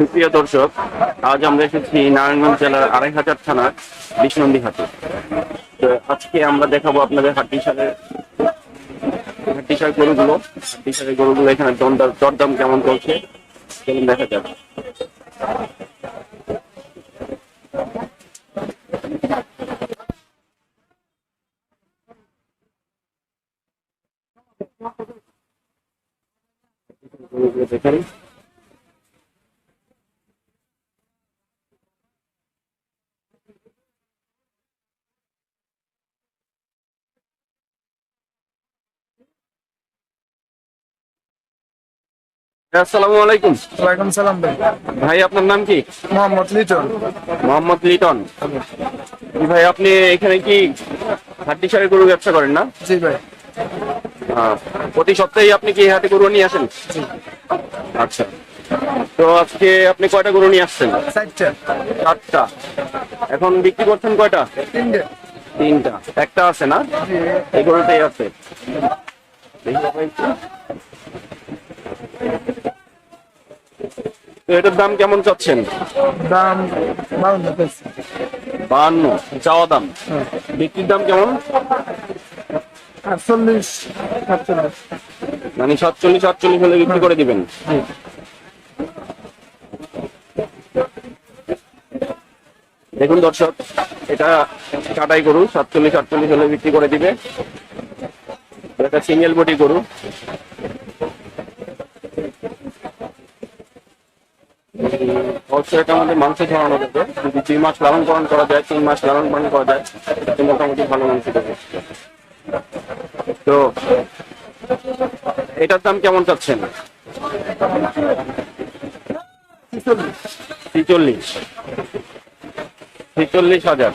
সুপ্রিয় দর্শক, আজ আমরা এসেছি নারায়ণগঞ্জ জেলার আড়াই হাজার থানার বিষ্ণন্দী হাটে। তো আজকে আমরা দেখাবো আপনাদের হাট্টিসারের হাট্টিসার গরুগুলো। হাট্টিসারের গরুগুলো এখানে দরদাম দরদাম কেমন চলছে? চলুন দেখা যাক। দেখেন আসসালামু আলাইকুম। ওয়ালাইকুম সালাম ভাই। ভাই আপনার নাম কি? মোহাম্মদ লিটন। মোহাম্মদ লিটন। ভাই আপনি এখানে কি হাড্ডি সারের গরু ব্যবসা করেন না? জি ভাই। প্রতি সপ্তাহে আপনি কি হাটে গরু নিয়ে আসেন? আচ্ছা। তো আজকে আপনি কয়টা গরু নিয়ে আসছেন? চারটা। এখন বিক্রি করছেন কয়টা? তিনটা। একটা আছে না? এই গরুটাই আছে। তো এটার দাম কেমন চাচ্ছেন? দাম বাউন্ন বাহান্ন চাওয়া দাম। বিক্রির দাম কেমন? আটচল্লিশ সাতচল্লিশ। মানে সাতচল্লিশ আটচল্লিশ হলে বিক্রি করে দিবেন। দেখুন দর্শক এটা কাটাই গরু সাতচল্লিশ আটচল্লিশ হলে বিক্রি করে দিবে। এটা সিঙ্গেল বডি গরু। অবশ্য এটা আমাদের মাংস ধরানো যাবে যদি দুই মাস লালন পালন করা যায় তিন মাস লালন পালন করা যায় তো মোটামুটি ভালো মাংস দেবে। তো এটার দাম কেমন চাচ্ছেন? ছিচল্লিশ। ছিচল্লিশ হাজার।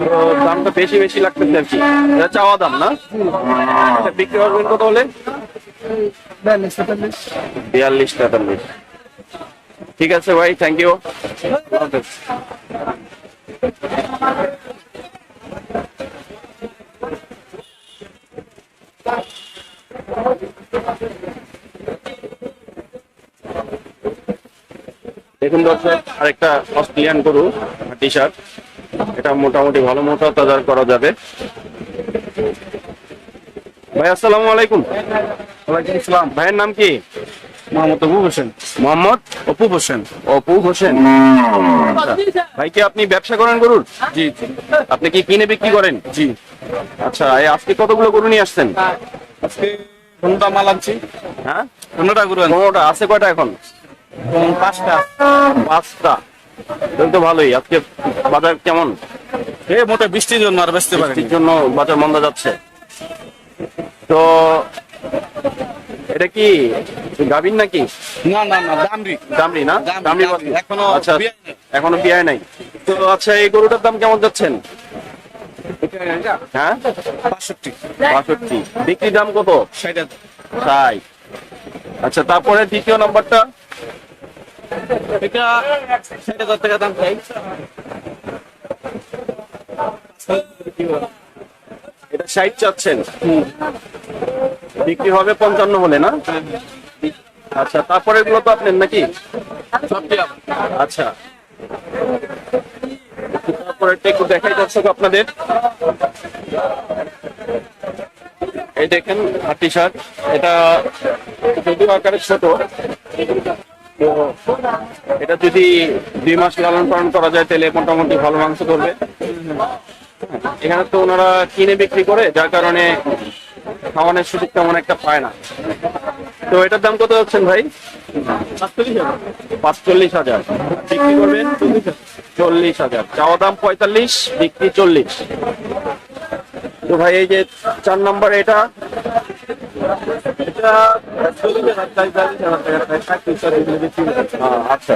তো দামটা বেশি বেশি লাগতেছে আর কি। এটা চাওয়া দাম না? এটা বিক্রি করবেন কত হলে? বিয়াল্লিশ তেতাল্লিশ। ঠিক আছে ভাই থ্যাংক ইউ দেখুন দর্শক, আরেকটা অস্ট্রেলিয়ান গরু টি শার্ট এটা মোটামুটি ভালো মোটা তাজার করা যাবে। ভাই, আসসালামু আলাইকুম। ওয়ালাইকুম আসসালাম। ভাইয়ের নাম কি? মোহাম্মদ আবু হোসেন। মোহাম্মদ? অপু হোসেন। অপু হোসেন। ভাই কি আপনি ব্যবসা করেন গরুর? জি আপনি কি কিনে বিক্রি করেন? জি। আচ্ছা এই আজকে কতগুলো গরু নিয়ে আসছেন? আজকে কোনটা মাল আনছি। হ্যাঁ? কোনটা গুরু পনেরোটা আছে কয়টা এখন? পাঁচটা। পাঁচটা। তো ভালোই আজকে বাজার কেমন? এ মোটে বৃষ্টির জন্য আর বেচতে বৃষ্টির জন্য বাজার মন্দা যাচ্ছে। তো এটা কি গাভীর নাকি? না না না দামরি দামরি না? দামরি। এখনও আচ্ছা এখনও নাই। তো আচ্ছা এই গরুটার দাম কেমন যাচ্ছেন? হ্যাঁ? বাষট্টি বাষট্টি বিক্রি দাম কত? ষাট আচ্ছা তারপরে দ্বিতীয় নাম্বারটা? এটা ষাট হাজার টাকা দাম চাই এটা ষাট চাচ্ছেন। বিক্রি হবে পঞ্চান্ন হলে না? আচ্ছা তারপরে এগুলো তো আপনার নাকি? আচ্ছা। তারপরে একটু দেখাই দর্শক আপনাদের। এই দেখেন হাটি শার্ট। এটা যদিও আকারে ছোট এটা যদি দুই মাস লালন পালন করা যায় তাহলে মোটামুটি ভালো মাংস ধরবে। এখানে তো ওনারা কিনে বিক্রি করে যার কারণে খাওয়ানোর সুযোগ তেমন একটা পায় না। তো এটার দাম কত হচ্ছেন ভাই? পাঁচচল্লিশ হাজার। বিক্রি করবেন? চল্লিশ হাজার। চাওয়া দাম পঁয়তাল্লিশ বিক্রি চল্লিশ। তো ভাই এই যে চার নম্বর এটা? আচ্ছা।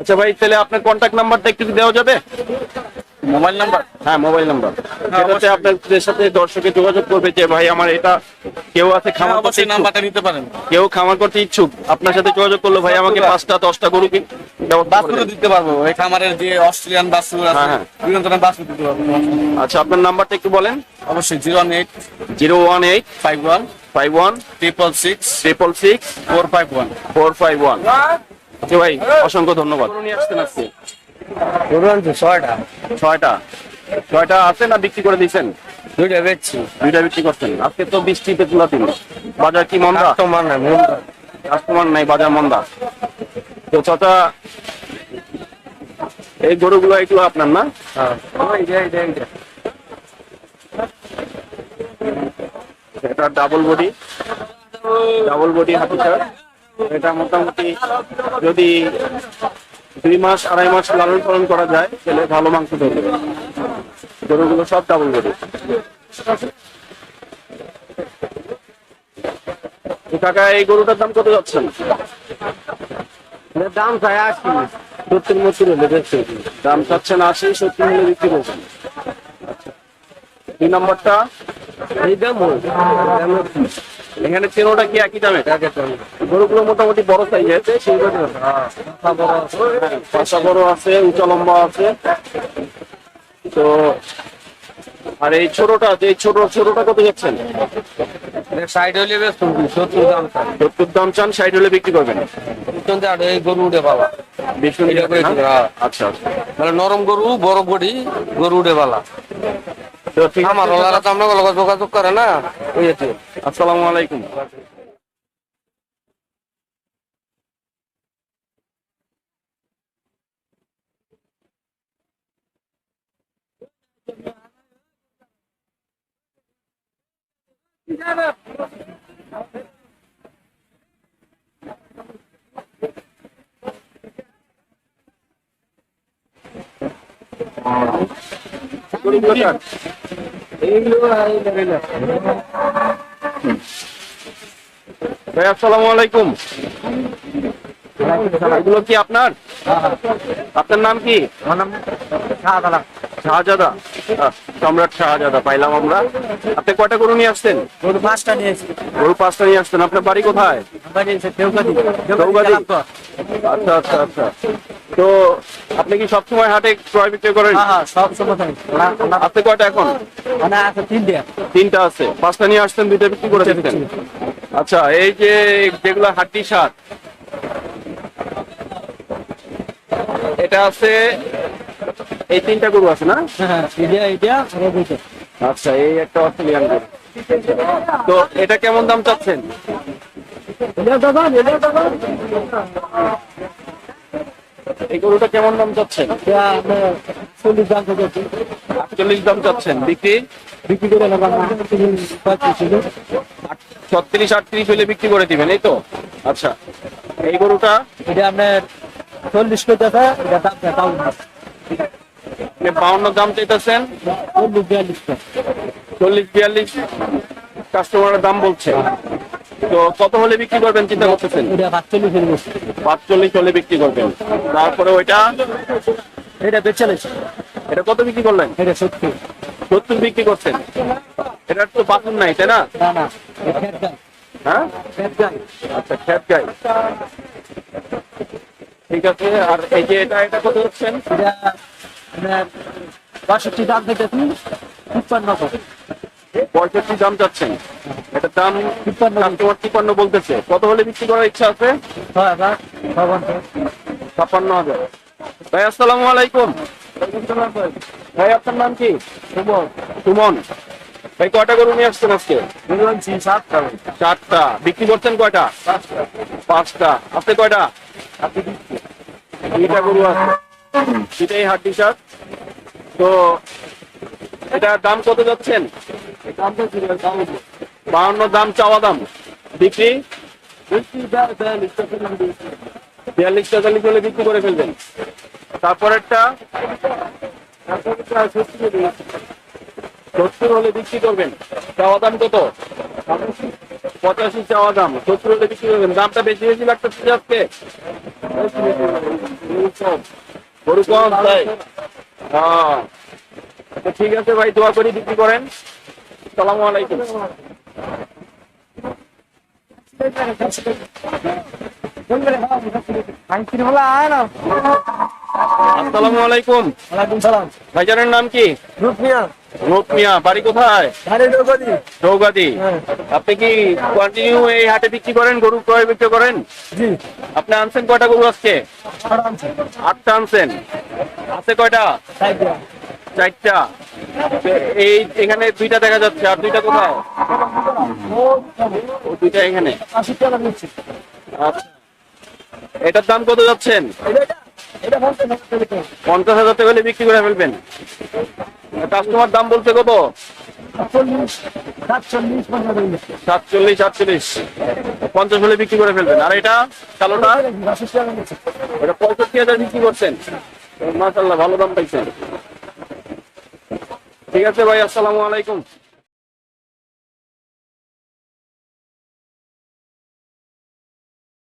আচ্ছা ভাই তাহলে আপনার কন্ট্যাক্ট নাম্বারটা একটু দেওয়া যাবে? Mobile number? হ্যাঁ মোবাইল নাম্বার। যেটাতে আপনাদের সাথে দর্শকে যোগাযোগ করবে যে ভাই আমার এটা কেউ আছে খামার করতে অবশ্যই নাম্বারটা নিতে পারেন। কেউ খামার করতে ইচ্ছুক আপনার সাথে যোগাযোগ করল ভাই আমাকে পাঁচটা দশটা গরু কি দেন। দিতে পারব এই খামারের যে অস্ট্রেলিয়ান বাসুর আছে হ্যাঁ, হ্যাঁ। বিভিন্ন ধরনের বাসুর দিতে পারব। আচ্ছা আপনার নাম্বারটা একটু বলেন। অবশ্যই zero eight zero one eight five one five one triple six triple six four five one. Four five one. জি ভাই অসংখ্য ধন্যবাদ। আসছেন আজকে। ছয়টা। ছয়টা। ছয়টা আছে না বিক্রি করে দিয়েছেন? দুইটা বেচছি। দুইটা বিক্রি করছেন। আজকে তো বৃষ্টিতে তুলা দিন বাজার কি মন্দা? তোমার না কাস্টমার নাই বাজার মন্দা। তো চাচা এই গরুগুলো এগুলো আপনার না? এটা ডাবল বডি ডাবল বডি হাতি এটা মোটামুটি যদি দুই মাস আড়াই মাস লালন পালন করা যায় তাহলে ভালো মাংস দেবে গরুগুলো সব ডাবল বডি কাকা এই গরুটার দাম কত যাচ্ছেন দাম চাই আশি। সত্তর মত্তর হলে বেচছি দাম চাচ্ছেন আশি সত্তর মিলে বিক্রি করছেন আচ্ছা। দুই নম্বরটা? এই দাম এখানে চেনোটা কি একই দামে? গরুগুলো মোটামুটি বড় সাইজের সেই বড় আছে উঁচা লম্বা আছে। তো আর এই ছোটটা যে ছোট ছোটটা কত যাচ্ছেন? সাইড হলে বেশ সত্তর দাম চাই সত্তর দাম চান ষাট হলে বিক্রি করবেন? এই গরু উঠে পালা। হ্যাঁ। আচ্ছা আচ্ছা। মানে নরম গরু বড় গরু উঠে পালা। তো ঠিক আমার ওলারা তো আমরা যোগাযোগ করে না। আসসালামু আলাইকুম। ভাই আসসালামু আলাইকুম। এগুলো কি আপনার? আপনার নাম কি? শাহজাদা। আহ, সম্রাট শাহজাদা পাইলাম আমরা। আপনি কয়টা গরু নিয়ে আসছেন? গরু পাঁচটা নিয়েছি গরু পাঁচটা নিয়ে আসছেন। আপনার বাড়ি কোথায়? আচ্ছা আচ্ছা আচ্ছা। তো আপনি কি সবসময় হাটে ক্রয় বিক্রয় করেন? হ্যাঁ সময় আপনি কয়টা এখন? তিনটা। আছে। পাঁচটা নিয়ে আসছেন দুইটা বিক্রি করে দিচ্ছেন আচ্ছা এই যে যেগুলো হাড্ডি সার এটা আছে এই তিনটা গরু আছে না? হ্যাঁ আচ্ছা এই একটা অস্ট্রেলিয়ান গরু। তো এটা কেমন দাম চাচ্ছেন? এই গরুটা কেমন দাম চাচ্ছেন? চল্লিশ দাম আটচল্লিশ দাম চাচ্ছেন। বিক্রি? বিক্রি করে ছত্রিশ আটত্রিশ হলে বিক্রি করে দিবেন এই তো? আচ্ছা এই গরুটা? এটা আপনার চল্লিশ এটা দাম বাউন্ন দাম চাইতেছেন? চল্লিশ বিয়াল্লিশ। কাস্টমারের দাম বলছে। তো কত হলে বিক্রি করবেন চিন্তা করতেছেন? পাঁচচল্লিশ হলে বিক্রি করবেন। তারপরে ওইটা? এটা বেচালিশ এটা কত বিক্রি করলেন? এটা সত্যি সত্তর বিক্রি করছেন। এটার তো বাথরুম নাই তাই না? হ্যাঁ? আচ্ছা খ্যাত গাই। ঠিক আছে আর এই যে এটা এটা কত হচ্ছেন? আপনার বাষট্টি দাম থেকে তিপ্পান্ন করে পঁয়ষট্টি দাম চাচ্ছেন এটার দাম তিপ্পান্ন কাস্টমার তিপ্পান্ন বলতেছে। কত হলে বিক্রি করার ইচ্ছা আছে? ছাপ্পান্ন হাজার। ভাই আসসালামু আলাইকুম। ভাই আপনার নাম কি? সুমন। সুমন। ভাই কয়টা গরু নিয়ে আসছেন আজকে? সাতটা। চারটা বিক্রি করছেন কয়টা? পাঁচটা। আপনি কয়টা? দুইটা গরু আছে। দুইটাই হাট টিশার্ট তো এটার দাম কত যাচ্ছেন? বাহান্ন দাম, চাওয়া দাম। বিক্রি? বিয়াল্লিশ তেতাল্লিশ হলে বিক্রি করে ফেলবেন। তারপরেরটা? সত্তর হলে বিক্রি করবেন। চাওয়া দাম কত? পঁচাশি চাওয়া দাম। সত্তর হলে বিক্রি করবেন। দামটা বেশি বেশি লাগতেছে আজকে? গরু কম তাই হ্যাঁ ঠিক আছে ভাই দোয়া করি বিক্রি করেন। সালাম আলাইকুম। আসসালামু আলাইকুম। ওয়ালাইকুম সালাম। ভাইজানের নাম কি? রূপ মিয়া বাড়ি কোথায়? চৌগাদি হ্যাঁ। আপনি কি কন্টিনিউ এই হাটে বিক্রি করেন গরু ক্রয় বিক্রি করেন? আপনি আনছেন কয়টা গরু আজকে? আরামসে আটটা আনছেন। আছে কয়টা? চারটা। এই এখানে দুইটা দেখা যাচ্ছে আর দুইটা কোথায় ও দুইটা এখানে। আচ্ছা। এটার দাম কত যাচ্ছেন? এটা এটা পঞ্চাশ হাজার টাকা পঞ্চাশ হাজার টাকা হলে বিক্রি করে ফেলবেন। কাস্টমার দাম বলছে কত? চল্লিশ সাতচল্লিশ। আটচল্লিশ পঞ্চাশ হলে বিক্রি করে ফেলবেন। আর এটা কালোটা? এটা পঁয়ষট্টি হাজার বিক্রি করছেন। মাসাল্লাহ ভালো দাম পাইছেন। ঠিক আছে ভাই, আসসালামু আলাইকুম।